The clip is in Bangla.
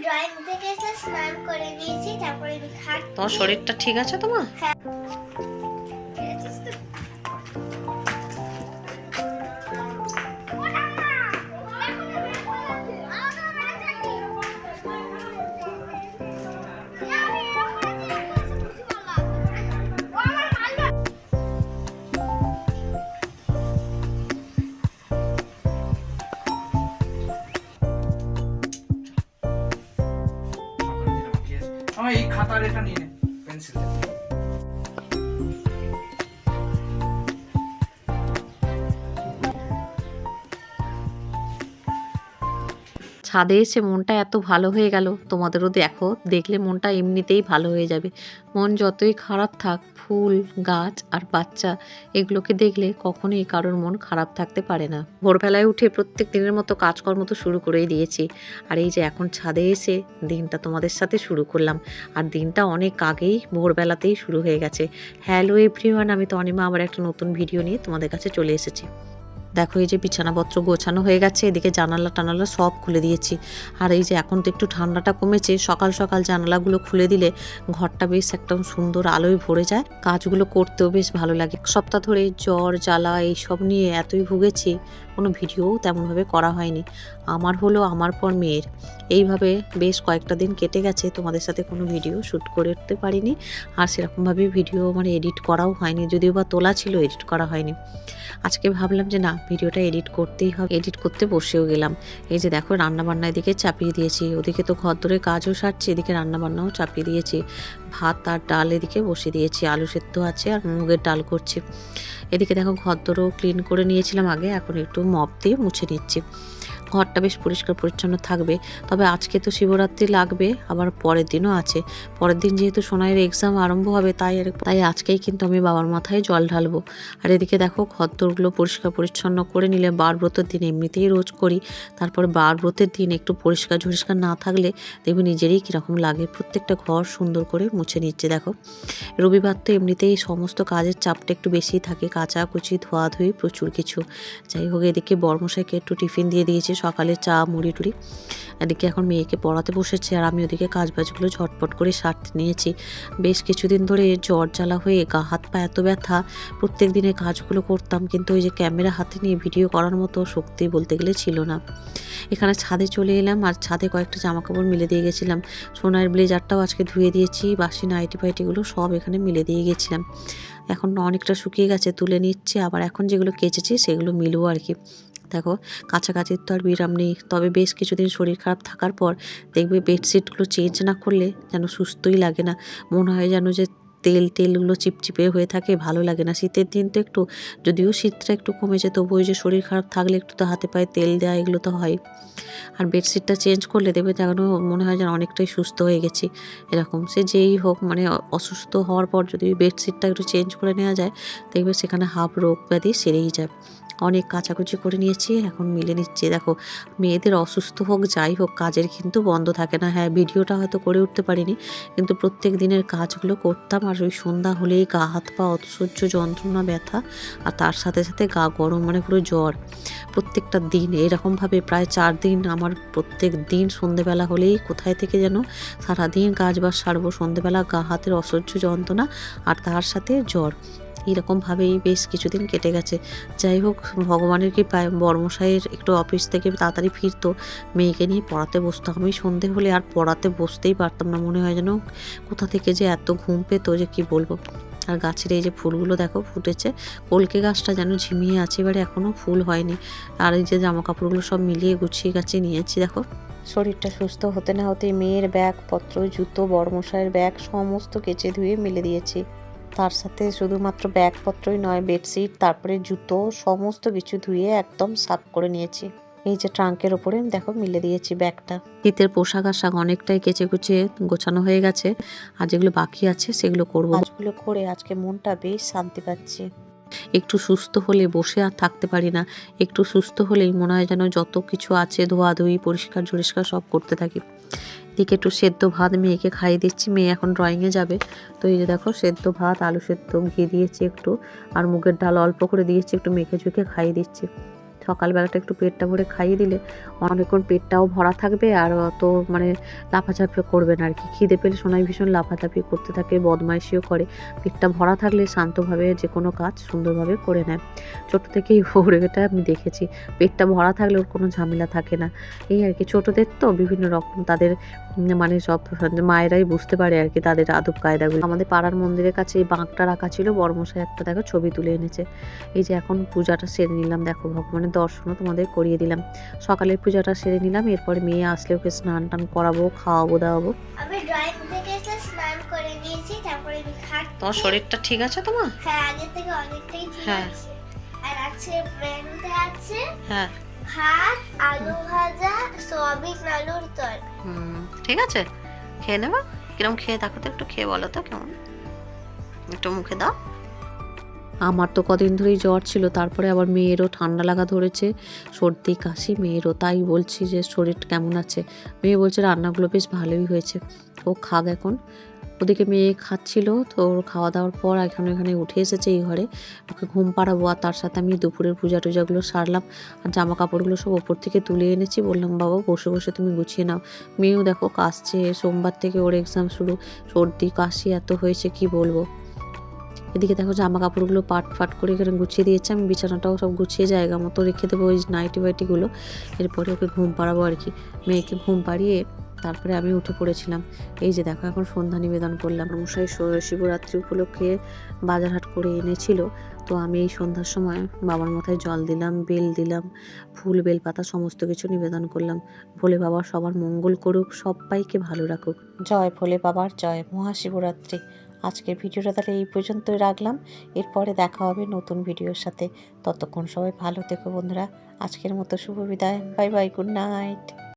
ড্রয়িং থেকে এসে স্নান করে নিয়েছি তারপরে আমি তোমার শরীরটা ঠিক আছে তোমার? আমার এই খাতার এটা নিয়ে ছাদে এসে মনটা এত ভালো হয়ে গেল, তোমাদেরও দেখো, দেখলে মনটা এমনিতেই ভালো হয়ে যাবে। মন যতই খারাপ থাক, ফুল, গাছ আর বাচ্চা, এগুলোকে দেখলে কখনোই কারোর মন খারাপ থাকতে পারে না। ভোরবেলায় উঠে প্রত্যেক দিনের মতো কাজকর্ম তো শুরু করেই দিয়েছি। আর এই যে এখন ছাদে এসে দিনটা তোমাদের সাথে শুরু করলাম। আর দিনটা অনেক আগেই ভোরবেলাতেই শুরু হয়ে গেছে। হ্যালো এভরিওয়ান আমি তো অনিমা আবার একটা নতুন ভিডিও নিয়ে তোমাদের কাছে চলে এসেছি। দেখো এই যে বিছানাপত্র গোছানো হয়ে গেছে, এদিকে জানালা টানালা সব খুলে দিয়েছি। আর এই যে এখন তো একটু ঠান্ডাটা কমেছে, সকাল সকাল জানালাগুলো খুলে দিলে ঘরটা বেশ একদম সুন্দর আলোয় ভরে যায়। কাজগুলো করতেও বেশ ভালো লাগে। এক সপ্তাহ ধরে জ্বর, জ্বালা এইসব নিয়ে এতই ভুগেছি, কোনো ভিডিওও তেমনভাবে করা হয়নি। আমার হলো আমার পর মেয়ের। এইভাবে বেশ কয়েকটা দিন কেটে গেছে, তোমাদের সাথে কোনো ভিডিও শ্যুট করে উঠতে পারিনি। আর সেরকমভাবে ভিডিও আমার এডিট করাও হয়নি, যদিও বা তোলা ছিল, এডিট করা হয়নি। আজকে ভাবলাম যে না ভিডিওটা এডিট করতেই হবে। এডিট করতে বসেও গেলাম। এই যে দেখো, রান্নাবান্না এদিকে চাপিয়ে দিয়েছি। ওদিকে তো ঘর ধরে কাজও সারছি, এদিকে রান্নাবান্নাও চাপিয়ে দিয়েছি। ভাত আর ডাল এদিকে বসিয়ে দিয়েছি। আলু সেদ্ধ আছে আর মুগের ডাল করছি। এদিকে দেখো ঘর ধরেও ক্লিন করে নিয়েছিলাম আগে, এখন একটু মপ দিয়ে মুছে নিচ্ছি। ঘরটা বেশ পরিষ্কার পরিচ্ছন্ন থাকবে। তবে আজকে তো শিবরাত্রি লাগবে, আবার পরের দিনও আছে। পরের দিন যেহেতু সোনাইয়ের এক্সাম আরম্ভ হবে, তাই তাই আজকেই কিন্তু আমি বাবার মাথায় জল ঢালবো। আর এদিকে দেখো, ঘরদোরগুলো পরিষ্কার পরিচ্ছন্ন করে নিলে বার ব্রতের দিন এমনিতেই রোজ করি। তারপর বার ব্রতের দিন একটু পরিষ্কার ঝরিষ্কার না থাকলে দেখবে নিজেরই কীরকম লাগে। প্রত্যেকটা ঘর সুন্দর করে মুছে নিচ্ছে, দেখো। রবিবার তো এমনিতেই সমস্ত কাজের চাপটা একটু বেশিই থাকে। কাচাকুচি ধোয়াধুয়ি প্রচুর কিছু। যাই হোক, এদিকে বর্মশাইকে একটু টিফিন দিয়ে দিয়েছি। সকালে চা, মুড়ি টুড়ি। এদিকে এখন মেয়েকে পড়াতে বসেছে আর আমি ওদিকে কাজ বাজগুলো ঝটপট করে সারতে নিয়েছি। বেশ কিছুদিন ধরে জ্বর জ্বালা হয়ে গা, হাত, পা এত ব্যথা। প্রত্যেক দিনে কাজগুলো করতাম কিন্তু ওই যে ক্যামেরা হাতে নিয়ে ভিডিও করার মতো শক্তি বলতে গেলে ছিল না। এখানে ছাদে চলে এলাম আর ছাদে কয়েকটা জামা কাপড় মিলে দিয়ে গেছিলাম। সোনার ব্লেজারটাও আজকে ধুয়ে দিয়েছি, বাসি নাইটি ফাইটিগুলো সব এখানে মিলে দিয়ে গেছিলাম। এখন অনেকটা শুকিয়ে গেছে, তুলে নিচ্ছে। আবার এখন যেগুলো কেচেছি সেগুলো মিলবো আর কি। দেখো কাছাকাছির তো আর বিরাম নেই। তবে বেশ কিছুদিন শরীর খারাপ থাকার পর দেখবে বেডশিটগুলো চেঞ্জ না করলে যেন সুস্থই লাগে না। মনে হয় যেন যে তেল, তেলগুলো চিপচিপে হয়ে থাকে, ভালো লাগে না। শীতের দিন তো একটু, যদিও শীতটা একটু কমেছে তবু ওই যে শরীর খারাপ থাকলে একটু তো হাতে পায়ে তেল দেওয়া, এগুলো তো হয়। আর বেডশিটটা চেঞ্জ করলে দেখবে যেন মনে হয় যেন অনেকটাই সুস্থ হয়ে গেছি। এরকম, সে যেই হোক মানে অসুস্থ হওয়ার পর যদি বেডশিটটা একটু চেঞ্জ করে নেওয়া যায়, দেখবে সেখানে হাফ রোগ ব্যাধি সেরেই যায়। অনেক কাচাকুচি করে নিয়েছি, এখন মিলে নিচ্ছি। দেখো, মেয়েদের অসুস্থ হোক, যাই হোক, কাজের কিন্তু বন্ধ থাকে না। হ্যাঁ ভিডিওটা হয়তো করে উঠতে পারিনি, কিন্তু প্রত্যেক দিনের কাজগুলো করতাম আর ওই সন্ধ্যা হলেই গা, হাত পা অসহ্য যন্ত্রণা, ব্যথা আর তার সাথে সাথে গা গরম মানে পুরো জ্বর। প্রত্যেকটা দিন এরকমভাবে প্রায় চার দিন আমার প্রত্যেক দিন সন্ধেবেলা হলেই কোথায় থেকে যেন সারাদিন কাজ বাজ সারবো, সন্ধেবেলা গা, হাতের অসহ্য যন্ত্রণা আর তার সাথে জ্বর। এরকমভাবেই বেশ কিছুদিন কেটে গেছে। যাই হোক, ভগবানের কি পায় বর্মশাইয়ের একটু অফিস থেকে তাড়াতাড়ি ফিরতো। মেয়েকে নিয়ে পড়াতে বসতো আমি সন্ধে হলে আর পড়াতে বসতেই পারতাম না। মনে হয় যেন কোথা থেকে যে এত ঘুম পেতো যে কি বলব। আর গাছের এই যে ফুলগুলো দেখো, ফুটেছে। কলকে গাছটা যেন ঝিমিয়ে আছে, এবারে এখনও ফুল হয়নি। আর এই যে জামা কাপড়গুলো সব মিলিয়ে গুছিয়ে গাছিয়ে নিয়েছি, দেখো। শরীরটা সুস্থ হতে না হতে মেয়ের ব্যাগ পত্র জুতো বড়মশাইয়ের ব্যাগ, সমস্ত কেচে ধুয়ে মেলে দিয়েছি। তার সাথে শুধুমাত্র ব্যাগপত্রই নয় বেডশিট তারপরে জুতো সমস্ত কিছু ধুয়ে একদম সাফ করে নিয়েছি। এই যে ট্রাঙ্কের ওপরে দেখো মিলে দিয়েছি ব্যাগটা। শীতের পোশাক আশাক অনেকটাই কেচে কুচে গোছানো হয়ে গেছে আর যেগুলো বাকি আছে সেগুলো করব। কাজগুলো করে আজকে মনটা বেশ শান্তি পাচ্ছি। একটু সুস্থ হলে বসে আর থাকতে পারি না একটু সুস্থ হলেই মনে হয় যেন যত কিছু আছে ধোয়াধুয়ি পরিষ্কার ঝরিষ্কার সব করতে থাকি। দিকে একটু সেদ্ধ ভাত মেয়েকে খাইয়ে দিচ্ছি, মেয়ে এখন ড্রয়িংয়ে যাবে। তো এই যে দেখো, সেদ্ধ ভাত, আলু সেদ্ধ, ঘি দিয়েছি একটু, আর মুগের ডাল অল্প করে দিয়েছি, একটু মেখে ঝুঁকে খাইয়ে দিচ্ছি। সকালবেলাটা একটু পেটটা ভরে খাইয়ে দিলে অনেকক্ষণ পেটটাও ভরা থাকবে আর অত মানে লাফাঝাফি করবে না আর কি। খিদে পেলে সোনাই ভীষণ লাফাঝাফি করতে থাকে, বদমাইশিও করে। পেটটা ভরা থাকলে শান্তভাবে যে কোনো কাজ সুন্দরভাবে করে নেয়। ছোটো থেকেই ওর এটা আমি দেখেছি। পেটটা ভরা থাকলে ওর কোনো ঝামেলা থাকে না। এই আর কি, ছোটোদের তো বিভিন্ন রকম তাদের মানে সব মায়েরাই বুঝতে পারে আর কি তাদের আদব কায়দাগুলো। আমাদের পাড়ার মন্দিরের কাছে এই বাঁকটা রাখা ছিল, বড়মশাই একটা দেখো ছবি তুলে এনেছে। এই যে এখন পূজাটা সেরে নিলাম, দেখো ভগবানের দর্শনও তোমাদের করিয়ে দিলাম। সকালের পূজাটা সেরে নিলাম এরপরে মেয়ে আসলে ওকে স্নান টান করাবো খাওয়াবো দাওয়াবো। আমি ড্রয়িং থেকে এসে স্নান করে নিয়েছি তারপরে আমি খাচ্ছি। তোমার শরীরটা ঠিক আছে তোমার? হ্যাঁ আগের থেকে অনেকটাই ঠিক হ্যাঁ। আছে। আর আছে মেনুতে আছে হ্যাঁ। ভাত আলু ভাজা সয়াবিন আলুর তরকারি। হুম ঠিক আছে। খেয়ে নেবা। কিরম খেয়ে দেখো তো একটু খেয়ে বলো তো কেমন? একটু মুখে দাও। আমার তো কদিন ধরেই জ্বর ছিল, তারপরে আবার মেয়েরও ঠান্ডা লাগা ধরেছে। সর্দি, কাশি, মেয়েরও তাই বলছি যে শরীর কেমন আছে। মেয়ে বলছে রান্নাগুলো বেশ ভালোই হয়েছে। ও খাক এখন। ওদিকে মেয়ে খাচ্ছিল, তো ওর খাওয়া দাওয়ার পর এখানে এখানে উঠে এসেছে এই ঘরে। ওকে ঘুম পাড়াবো আর তার সাথে আমি দুপুরের পূজা টুজাগুলো সারলাম। আর জামা কাপড়গুলো সব ওপর থেকে তুলে এনেছি। বললাম, বাবা, বসে বসে তুমি গুছিয়ে নাও। মেয়েও দেখো কাশছে। সোমবার থেকে ওর এক্সাম শুরু। সর্দি, কাশি এত হয়েছে, কি বলব? এদিকে দেখো জামা কাপড়গুলো পাট ফাট করে এখানে গুছিয়ে দিয়েছে। আমি বিছানাটাও সব গুছিয়ে জায়গা মতো রেখে দেবো ওই নাইটি বাইটিগুলো এরপরে ওকে ঘুম পাড়াবো আর কি। মেয়েকে ঘুম পাড়িয়ে তারপরে আমি উঠে পড়েছিলাম। এই যে দেখো, এখন সন্ধ্যা নিবেদন করলাম। মশাই শিবরাত্রি উপলক্ষে বাজার হাট করে এনেছিল। তো আমি এই সন্ধ্যার সময় বাবার মাথায় জল দিলাম, বেল দিলাম, ফুল বেল পাতা সমস্ত কিছু নিবেদন করলাম। ভোলে বাবা সবার মঙ্গল করুক, সবাইকে ভালো রাখুক। জয় ভোলে বাবার, জয় মহাশিবরাত্রি। আজকের ভিডিওটা তাহলে এই পর্যন্তই রাখলাম। এরপরে দেখা হবে নতুন ভিডিওর সাথে। ততক্ষণ সবাই ভালো থেকো বন্ধুরা। আজকের মতো শুভ বিদায়। Bye bye, good night.